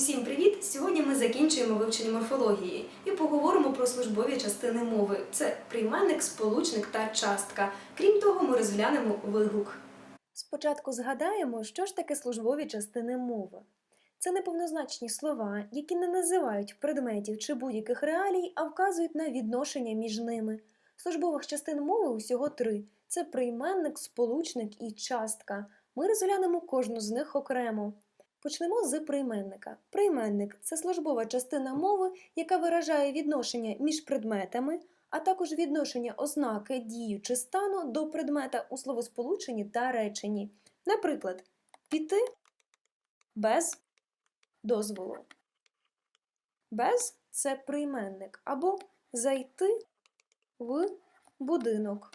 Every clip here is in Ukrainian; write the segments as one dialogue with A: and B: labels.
A: Усім привіт! Сьогодні ми закінчуємо вивчення морфології і поговоримо про службові частини мови. Це прийменник, сполучник та частка. Крім того, ми розглянемо вигук. Спочатку згадаємо, що ж таке службові частини мови. Це неповнозначні слова, які не називають предметів чи будь-яких реалій, а вказують на відношення між ними. Службових частин мови усього три: це прийменник, сполучник і частка. Ми розглянемо кожну з них окремо. Почнемо з прийменника. Прийменник це службова частина мови, яка виражає відношення між предметами, а також відношення ознаки, дію чи стану до предмета у словосполученні та реченні. Наприклад, піти без дозволу. Без це прийменник або зайти в будинок.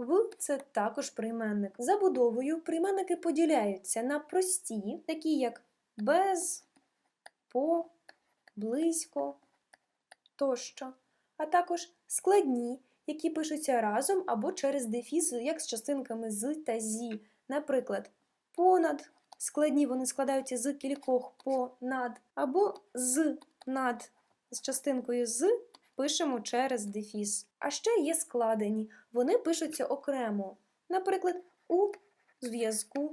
A: В це також прийменник. Забудовою прийменники поділяються на прості, такі як без, по, близько тощо, а також складні, які пишуться разом або через дефіс, як з частинками з та зі. Наприклад, понад складні вони складаються з кількох по над, або з над з частинкою з пишемо через дефіс. А ще є складені, вони пишуться окремо. Наприклад, у зв'язку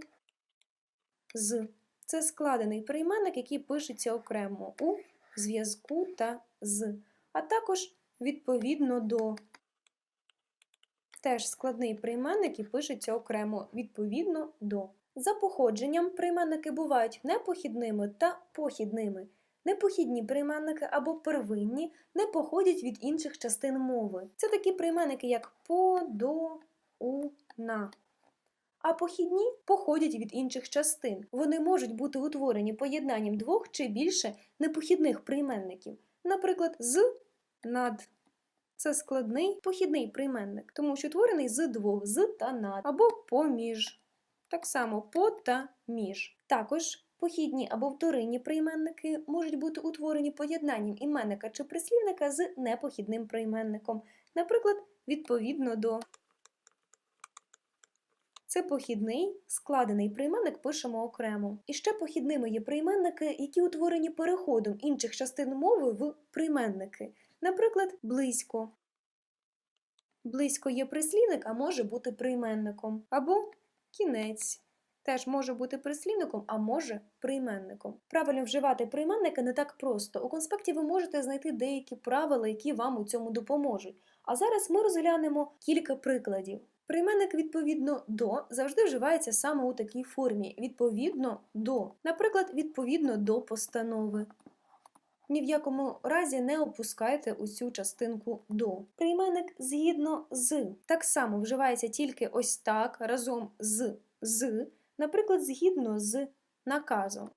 A: з. Це складений прийменник, який пишеться окремо у зв'язку та з, а також відповідно до. Теж складний прийменник і пишеться окремо відповідно до. За походженням прийменники бувають непохідними та похідними. Непохідні прийменники або первинні не походять від інших частин мови. Це такі прийменники, як по, до, у, на. А похідні походять від інших частин. Вони можуть бути утворені поєднанням двох чи більше непохідних прийменників. Наприклад, з над. Це складний похідний прийменник, тому що утворений з двох з та над, або поміж. Так само по та між. Також Похідні або вторинні прийменники можуть бути утворені поєднанням іменника чи прислівника з непохідним прийменником, наприклад, відповідно до. Це похідний, складений прийменник пишемо окремо. І ще похідними є прийменники, які утворені переходом інших частин мови в прийменники, наприклад, близько. Близько є прислівник, а може бути прийменником, або кінець теж може бути прислівником, а може прийменником. Правильно вживати прийменники не так просто. У конспекті ви можете знайти деякі правила, які вам у цьому допоможуть. А зараз ми розглянемо кілька прикладів. Прийменник відповідно до завжди вживається саме у такій формі: відповідно до, наприклад, відповідно до постанови. Ні в якому разі не опускайте усю частинку до. Прийменник згідно з так само вживається тільки ось так разом з з, наприклад, згідно з наказом.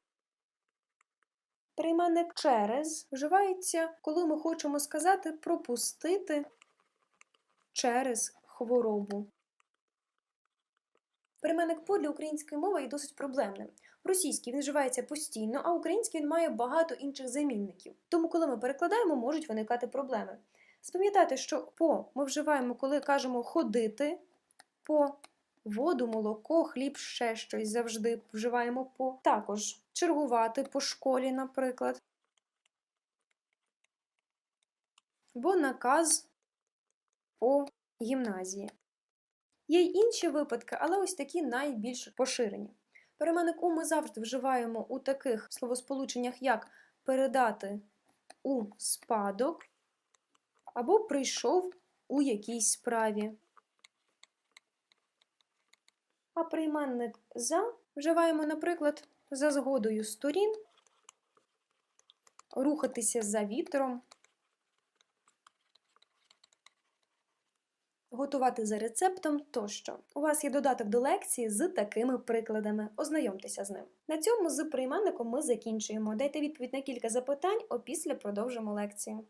A: Прийменник через вживається, коли ми хочемо сказати пропустити через хворобу. Прийменник по для української мови є досить проблемним. В російській він вживається постійно, а український він має багато інших замінників. Тому, коли ми перекладаємо, можуть виникати проблеми. Спам'ятайте, що по ми вживаємо, коли кажемо ходити по Воду, молоко, хліб, ще щось завжди вживаємо по. Також чергувати по школі, наприклад. Бо наказ по гімназії. Є й інші випадки, але ось такі найбільш поширені. Переменник у ми завжди вживаємо у таких словосполученнях, як передати у спадок або прийшов у якійсь справі а прийменник за вживаємо, наприклад, за згодою сторін, рухатися за вітром, готувати за рецептом тощо. У вас є додаток до лекції з такими прикладами. Ознайомтеся з ним. На цьому з прийменником ми закінчуємо. Дайте відповідь на кілька запитань, опісля продовжимо лекцію.